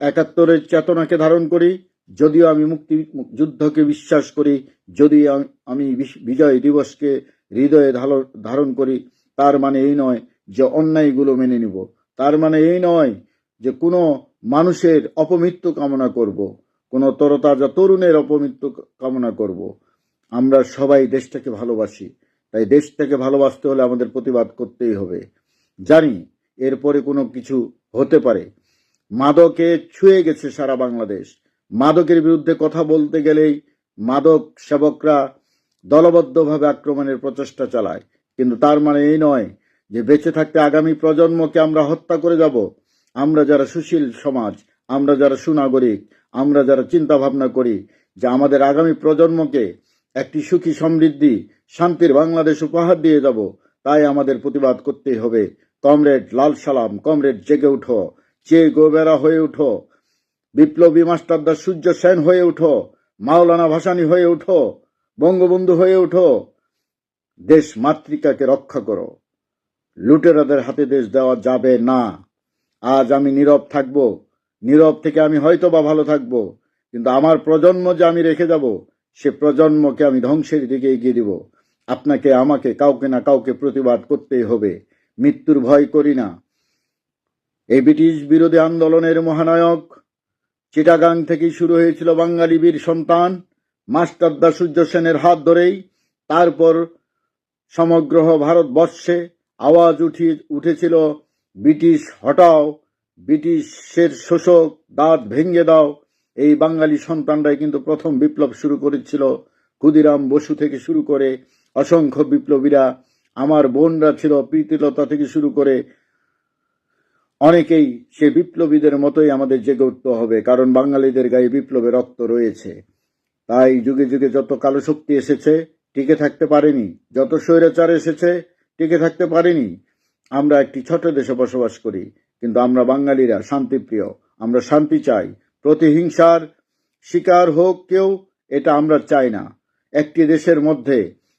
একাত্তরের চেতনাকে ধারণ করি, যদিও আমি মুক্তি, যুদ্ধকে বিশ্বাস করি, যদি আম- বিজয় দিবসকে হৃদয়ে ধারণ করি, তার মানে এই নয় যে অন্যায়গুলো মেনে নিব। তার মানে এই নয় যে কোনো মানুষের অপমৃত্যু কামনা করব, কোনো তরতাজা তরুণের অপমৃত্যু কামনা করব। আমরা সবাই দেশটাকে ভালোবাসি, তাই দেশটাকে ভালোবাসতে হলে আমাদের প্রতিবাদ করতেই হবে। জানি এরপরে কোনো কিছু হতে পারে মাদকে ছুঁয়ে গেছে সারা বাংলাদেশ। মাদকের বিরুদ্ধে কথা বলতে গেলেই মাদক সেবকরা দলবদ্ধভাবে আক্রমণের প্রচেষ্টা চালায়। কিন্তু তার মানে এই নয় যে বেঁচে থাকতে আগামী প্রজন্মকে আমরা হত্যা করে যাব। আমরা যারা সুশীল সমাজ, আমরা যারা সুনাগরিক, আমরা যারা চিন্তা ভাবনা করি যে আমাদের আগামী প্রজন্মকে একটি সুখী সমৃদ্ধি, শান্তির বাংলাদেশ উপহার দিয়ে যাব, তাই আমাদের প্রতিবাদ করতেই হবে। কমরেড লাল সালাম, কমরেড জেগে উঠো। চেয়ে গোবেরা হয়ে উঠো, বিপ্লবী মাস্টারদা সূর্য সেন হয়ে উঠো, মাওলানা ভাসানী হয়ে উঠো, বঙ্গবন্ধু হয়ে উঠো, দেশ মাতৃকাকে রক্ষা করো। লুটেরাদের হাতে দেশ দেওয়া যাবে না। আজ আমি নীরব থাকব, নীরব থেকে আমি হয়তো বা ভালো থাকব, কিন্তু আমার প্রজন্ম যে আমি রেখে যাব, সে প্রজন্মকে আমি ধ্বংসের দিকে এগিয়ে দিব। আপনাকে, আমাকে, কাউকে না কাউকে প্রতিবাদ করতেই হবে। মৃত্যুর ভয় করি না। এই ব্রিটিশ বিরোধী আন্দোলনের মহানায়ক। চিটাগাং থেকেই শুরু হয়েছিল বাঙালি বীর সন্তান। মাস্টারদা সূর্য সেনের হাত ধরেই তারপর সমগ্র ভারতবর্ষে আওয়াজ উঠি, উঠেছিল, ব্রিটিশ হটাও ব্রিটিশের শোষক, দাঁত ভেঙে দাও। এই বাঙালি সন্তানরাই কিন্তু প্রথম বিপ্লব শুরু করেছিল। ক্ষুদিরাম বসু থেকে শুরু করে অসংখ্য বিপ্লবীরা, আমার বোনরা ছিল, প্রীতিলতা থেকে শুরু করে অনেকেই সে বিপ্লবীদের মতোই আমাদের জেগে উঠতে হবে, কারণ বাঙালিদের গায়ে বিপ্লবের রক্ত রয়েছে। তাই যুগে যুগে যত কালো শক্তি এসেছে, টিকে থাকতে পারেনি। যত স্বৈরাচার এসেছে, টিকে থাকতে পারেনি। আমরা একটি ছোট দেশে বসবাস করি, কিন্তু আমরা বাঙালিরা শান্তিপ্রিয়। আমরা শান্তি চাই। প্রতিহিংসার শিকার হোক কেউ, এটা আমরা চাই না। একটি দেশের মধ্যে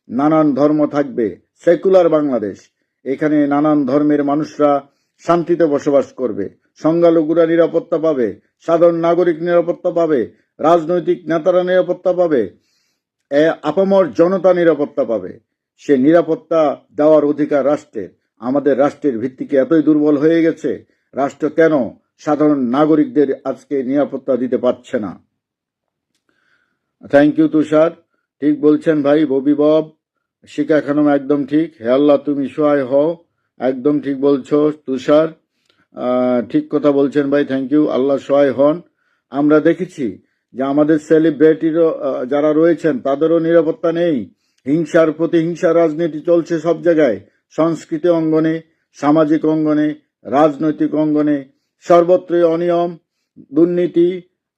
নানান ধর্ম থাকবে, সেকুলার বাংলাদেশ। এখানে নানান ধর্মের মানুষরা শান্তিতে বসবাস করবে, সংখ্যালঘুরা নিরাপত্তা পাবে, সাধারণ নাগরিক নিরাপত্তা পাবে, রাজনৈতিক নেতারা নিরাপত্তা পাবে আপামর জনতা নিরাপত্তা পাবে। সে নিরাপত্তা দেওয়ার অধিকার রাষ্ট্রের। আমাদের রাষ্ট্রের ভিত্তিকে এতই দুর্বল হয়ে গেছে? রাষ্ট্র কেন সাধারণ নাগরিকদের আজকে নিরাপত্তা দিতে পারছে না? Thank you Tushar. ঠিক বলছেন ভাই, ববি বব। শিকা খানম একদম ঠিক। হে আল্লাহ, তুমি সহায় হও। একদম ঠিক বলছো, তুষার। ঠিক কথা বলছেন ভাই থ্যাংক ইউ আল্লাহ সহায় হন। আমরা দেখেছি যে আমাদের সেলিব্রিটিরও যারা রয়েছেন, তাদেরও নিরাপত্তা নেই। হিংসার প্রতিহিংসার রাজনীতি চলছে সব জায়গায়। সংস্কৃতি অঙ্গনে, সামাজিক অঙ্গনে, রাজনৈতিক অঙ্গনে। সর্বত্রই অনিয়ম, দুর্নীতি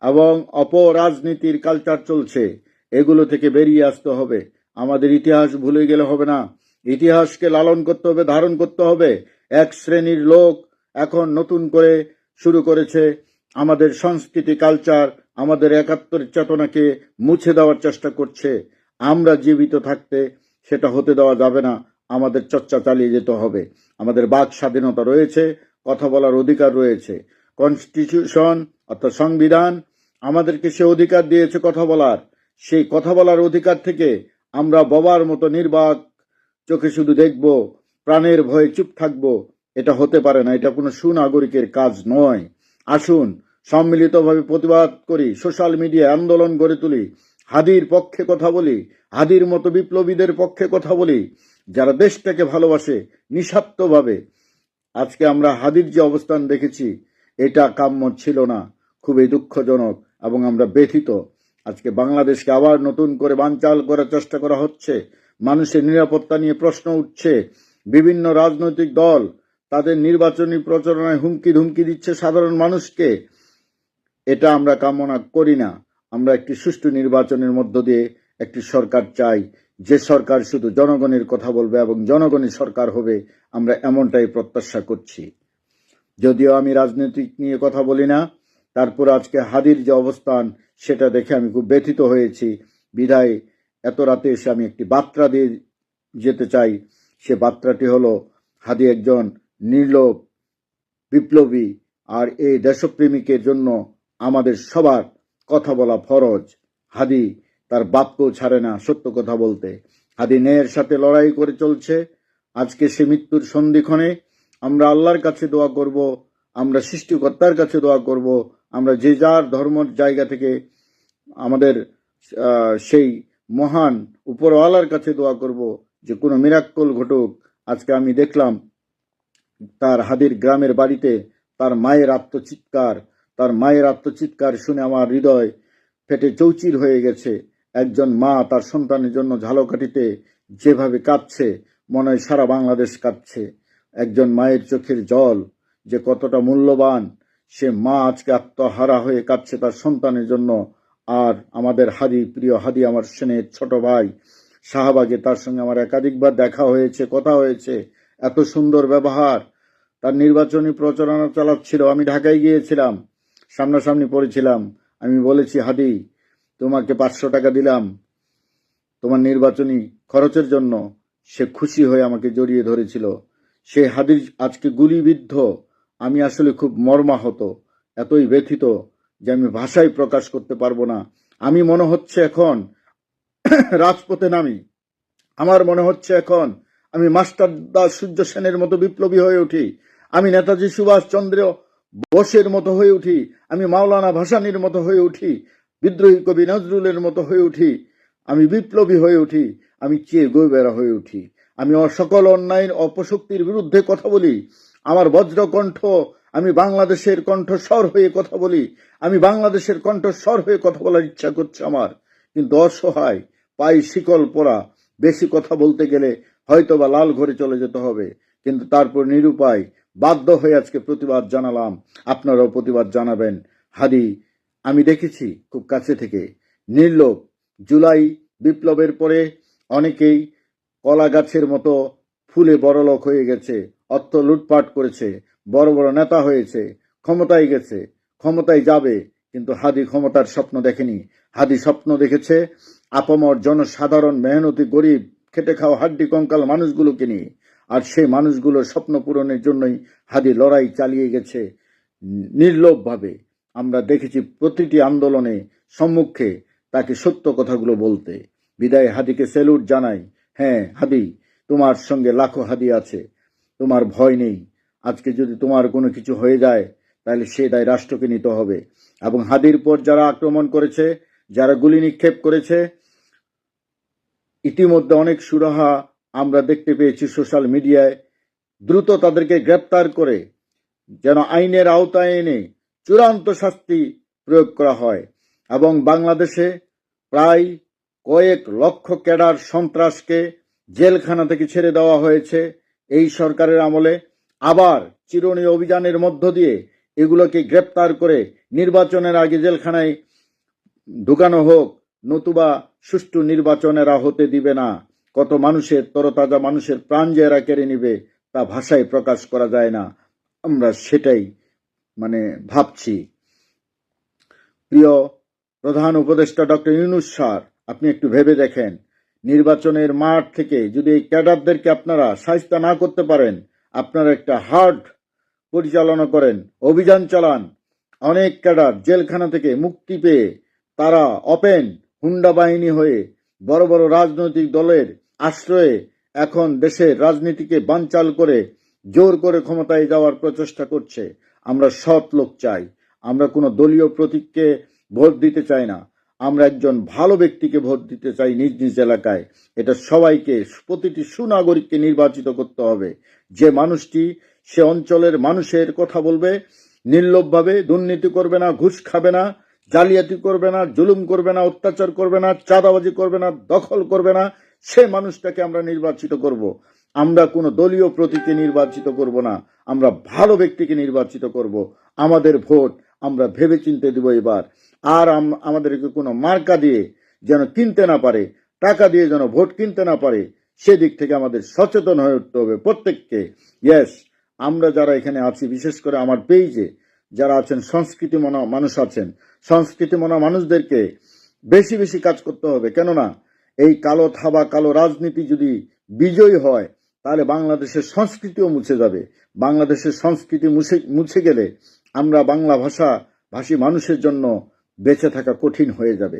এবং অপরাজনীতির কালচার চলছে। এগুলো থেকে বেরিয়ে আসতে হবে। আমাদের ইতিহাস ভুলে গেলে হবে না। ইতিহাসকে লালন করতে হবে, ধারণ করতে হবে। এক শ্রেণির লোক এখন নতুন করে শুরু করেছে আমাদের সংস্কৃতি, কালচার, আমাদের একাত্তর চেতনাকে মুছে দেওয়ার চেষ্টা করছে। আমরা জীবিত থাকতে সেটা হতে দেওয়া যাবে না, আমাদের চর্চা চালিয়ে যেতে হবে। আমাদের বাক স্বাধীনতা রয়েছে, কথা বলার অধিকার রয়েছে। কনস্টিটিউশন অর্থাৎ সংবিধান আমাদেরকে সে অধিকার দিয়েছে কথা বলার। সেই কথা বলার অধিকার থেকে আমরা বাবার মতো নির্বাক চোখে শুধু দেখব, প্রাণের ভয়ে চুপ থাকব, এটা হতে পারে না, এটা কোনো সুনাগরিকের কাজ নয়। আসুন, সম্মিলিতভাবে প্রতিবাদ করি, সোশ্যাল মিডিয়ায় আন্দোলন গড়ে তুলি, হাদির পক্ষে কথা বলি, হাদির মতো বিপ্লবীদের পক্ষে কথা বলি, যারা দেশটাকে ভালোবাসে নিঃস্বার্থভাবে আজকে আমরা হাদির যে অবস্থান দেখেছি, এটা কাম্য ছিল না, খুবই দুঃখজনক এবং আমরা ব্যথিত। আজকে বাংলাদেশকে আবার নতুন করে বানচাল করার চেষ্টা করা হচ্ছে মানুষের নিরাপত্তা নিয়ে প্রশ্ন উঠছে। বিভিন্ন রাজনৈতিক দল তাদের নির্বাচনী প্রচারণায় হুমকি ধুমকি দিচ্ছে সাধারণ মানুষকে। এটা আমরা কামনা করি না। আমরা একটি সুষ্ঠু নির্বাচনের মধ্য দিয়ে একটি সরকার চাই। যে সরকার শুধু জনগণের কথা বলবে এবং জনগণের সরকার হবে, আমরা এমনটাই প্রত্যাশা করছি। যদিও আমি রাজনৈতিক নিয়ে কথা বলি না, তারপর আজকে হাদির যে অবস্থান, সেটা দেখে আমি খুব ব্যথিত হয়েছি। বিধায় এত রাতে এসে আমি একটি বার্তা দিয়ে যেতে চাই। সে বার্তাটি হলো হাদি একজন নির্লোভ, বিপ্লবী আর এই দেশপ্রেমিকের জন্য আমাদের সবার কথা বলা ফরজ। হাদি তার বাপকেও ছাড়ে না সত্য কথা বলতে। হাদি ন্যায়ের সাথে লড়াই করে চলছে। আজকে সে মৃত্যুর সন্ধিক্ষণে আমরা আল্লাহর কাছে দোয়া করব, আমরা সৃষ্টিকর্তার কাছে দোয়া করব, আমরা যে যার ধর্মর জায়গা থেকে আমাদের সেই মহান উপরওয়ালার কাছে দোয়া করব যে কোনো মিরাক্কল ঘটুক। আজকে আমি দেখলাম তার হাদির গ্রামের বাড়িতে তার মায়ের আত্মচিৎকার, তার মায়ের আত্মচিৎকার শুনে আমার হৃদয় ফেটে চৌচির হয়ে গেছে। একজন মা তার সন্তানের জন্য ঝালকাঠিতে যেভাবে কাঁদছে, মনে হয় সারা বাংলাদেশ কাঁদছে। একজন মায়ের চোখের জল যে কতটা মূল্যবান, সে মা আজকে আত্মহারা হয়ে কাঁদছে তার সন্তানের জন্য। আর আমাদের হাদি, প্রিয় হাদি, আমার সেনের ছোট ভাই, শাহবাগে তার সঙ্গে আমার একাধিকবার দেখা হয়েছে, কথা হয়েছে, এত সুন্দর ব্যবহার। তার নির্বাচনী প্রচারণা চালাচ্ছিল, আমি ঢাকায় গিয়েছিলাম, সামনাসামনি পড়েছিলাম, আমি বলেছি, হাদি, তোমাকে পাঁচশো টাকা দিলাম, তোমার নির্বাচনী খরচের জন্য। সে খুশি হয়ে আমাকে জড়িয়ে ধরেছিল। সে হাদির আজকে গুলিবিদ্ধ, আমি আসলে খুব মর্মাহত, এতই ব্যথিত যে আমি ভাষায় প্রকাশ করতে পারব না। আমি মনে হচ্ছে এখন রাজপথে নামি। আমার মনে হচ্ছে এখন আমি মাস্টার দাস সূর্য সেনের মতো বিপ্লবী হয়ে উঠি। আমি নেতাজি সুভাষ চন্দ্র বোসের মতো হয়ে উঠি। আমি মাওলানা ভাসানির মতো হয়ে উঠি। বিদ্রোহী কবি নজরুলের মতো হয়ে উঠি। আমি বিপ্লবী হয়ে উঠি। আমি চেয়ে গোবেরা হয়ে উঠি। আমি সকল অন্যায় অপশক্তির বিরুদ্ধে কথা বলি। আমার বজ্রকণ্ঠ আমি বাংলাদেশের কণ্ঠস্বর হয়ে কথা বলি, আমি বাংলাদেশের কণ্ঠস্বর হয়ে কথা বলার ইচ্ছা করছে আমার, কিন্তু অসহায়, পাই শিকল পরা বেশি কথা বলতে গেলে হয়তো বা লাল ঘরে চলে যেতে হবে। কিন্তু তারপর নিরুপায়, বাধ্য হয়ে আজকে প্রতিবাদ জানালাম, আপনারাও প্রতিবাদ জানাবেন। হাদি, আমি দেখেছি খুব কাছে থেকে, নির্লোভ, জুলাই বিপ্লবের পরে অনেকেই কলা গাছের মতো ফুলে বড়লোক হয়ে গেছে, অর্থ লুটপাট করেছে বড় বড় নেতা হয়েছে, ক্ষমতায় গেছে, ক্ষমতায় যাবে, কিন্তু হাদি ক্ষমতার স্বপ্ন দেখেনি। হাদি স্বপ্ন দেখেছে আপামর জনসাধারণ মেহনতি, গরিব, খেটে খাওয়া হাড্ডি কঙ্কাল মানুষগুলোকে নিয়ে। আর সেই মানুষগুলোর স্বপ্ন পূরণের জন্যই হাদি লড়াই চালিয়ে গেছে নির্লোভভাবে আমরা দেখেছি প্রতিটি আন্দোলনে সম্মুখে তাকে সত্য কথাগুলো বলতে। বিদায় হাদিকে সেলুট জানাই। হ্যাঁ হাদি, তোমার সঙ্গে লাখো হাদি আছে। তোমার ভয় নেই। আজকে যদি তোমার কোনো কিছু হয়ে যায়, তাহলে সে দায় রাষ্ট্রকে নিতে হবে। এবং হাদির পর যারা আক্রমণ করেছে, যারা গুলি নিক্ষেপ করেছে, ইতিমধ্যে অনেক সুরাহা আমরা দেখতে পেয়েছি সোশ্যাল মিডিয়ায়। দ্রুত তাদেরকে গ্রেপ্তার করে যেন আইনের আওতায় এনে চূড়ান্ত শাস্তি প্রয়োগ করা হয়। এবং বাংলাদেশে প্রায় কয়েক লক্ষ ক্যাডার সন্ত্রাসকে জেলখানা থেকে ছেড়ে দেওয়া হয়েছে। এই সরকারের আমলে আবার চিরুনি অভিযানের মধ্য দিয়ে এগুলোকে গ্রেপ্তার করে নির্বাচনের আগে জেলখানায় ঢুকানো হোক। নতুবা সুষ্ঠু নির্বাচনেরা হতে দিবে না। কত মানুষের তরতাজা মানুষের প্রাণ যে এরা কেড়ে নিবে তা ভাষায় প্রকাশ করা যায় না। আমরা সেটাই মানে ভাবছি। প্রিয় প্রধান উপদেষ্টা ডক্টর ইউনুস সার আপনি একটু ভেবে দেখেন। নির্বাচনের মাঠ থেকে যদি এই ক্যাডারদেরকে আপনারা সাহিত্য না করতে পারেন আপনারা একটা হার্ড পরিচালনা করেন, অভিযান চালান, অনেক ক্যাডার জেলখানা থেকে মুক্তি পেয়ে তারা অপেন হুন্ডা বাহিনী হয়ে বড় বড় রাজনৈতিক দলের আশ্রয়ে এখন দেশের রাজনীতিকে বানচাল করে জোর করে ক্ষমতায় যাওয়ার প্রচেষ্টা করছে। আমরা সৎ লোক চাই। আমরা কোনো দলীয় প্রতীককে ভোট দিতে চাই না। আমরা একজন ভালো ব্যক্তিকে ভোট দিতে চাই নিজ নিজ এলাকায়। এটা সবাইকে, প্রতিটি সুনাগরিককে নির্বাচিত করতে হবে। যে মানুষটি সে অঞ্চলের মানুষের কথা বলবে নির্লোভভাবে দুর্নীতি করবে না, ঘুষ খাবে না, জালিয়াতি করবে না, জুলুম করবে না, অত্যাচার করবে না, চাঁদাবাজি করবে না, দখল করবে না, সে মানুষটাকে আমরা নির্বাচিত করব। আমরা কোনো দলীয় প্রতীকে নির্বাচিত করব না। আমরা ভালো ব্যক্তিকে নির্বাচিত করব। আমাদের ভোট আমরা ভেবে চিনতে দেব এবার। আর আম- আমাদেরকে কোনো মার্কা দিয়ে যেন কিনতে না পারে, টাকা দিয়ে যেন ভোট কিনতে না পারে, সেদিক থেকে আমাদের সচেতন হয়ে উঠতে হবে প্রত্যেককে। ইয়েস আমরা যারা এখানে আছি, বিশেষ করে আমার পেইজে, যারা আছেন, সংস্কৃতি মনা মানুষ আছেন, সংস্কৃতি মনা মানুষদেরকে বেশি বেশি কাজ করতে হবে। কেননা, এই কালো থাবা, কালো রাজনীতি যদি বিজয়ী হয়, তাহলে বাংলাদেশের সংস্কৃতিও মুছে যাবে। বাংলাদেশের সংস্কৃতি মুছে মুছে গেলে আমরা বাংলা ভাষা ভাষী মানুষের জন্য বেঁচে থাকা কঠিন হয়ে যাবে।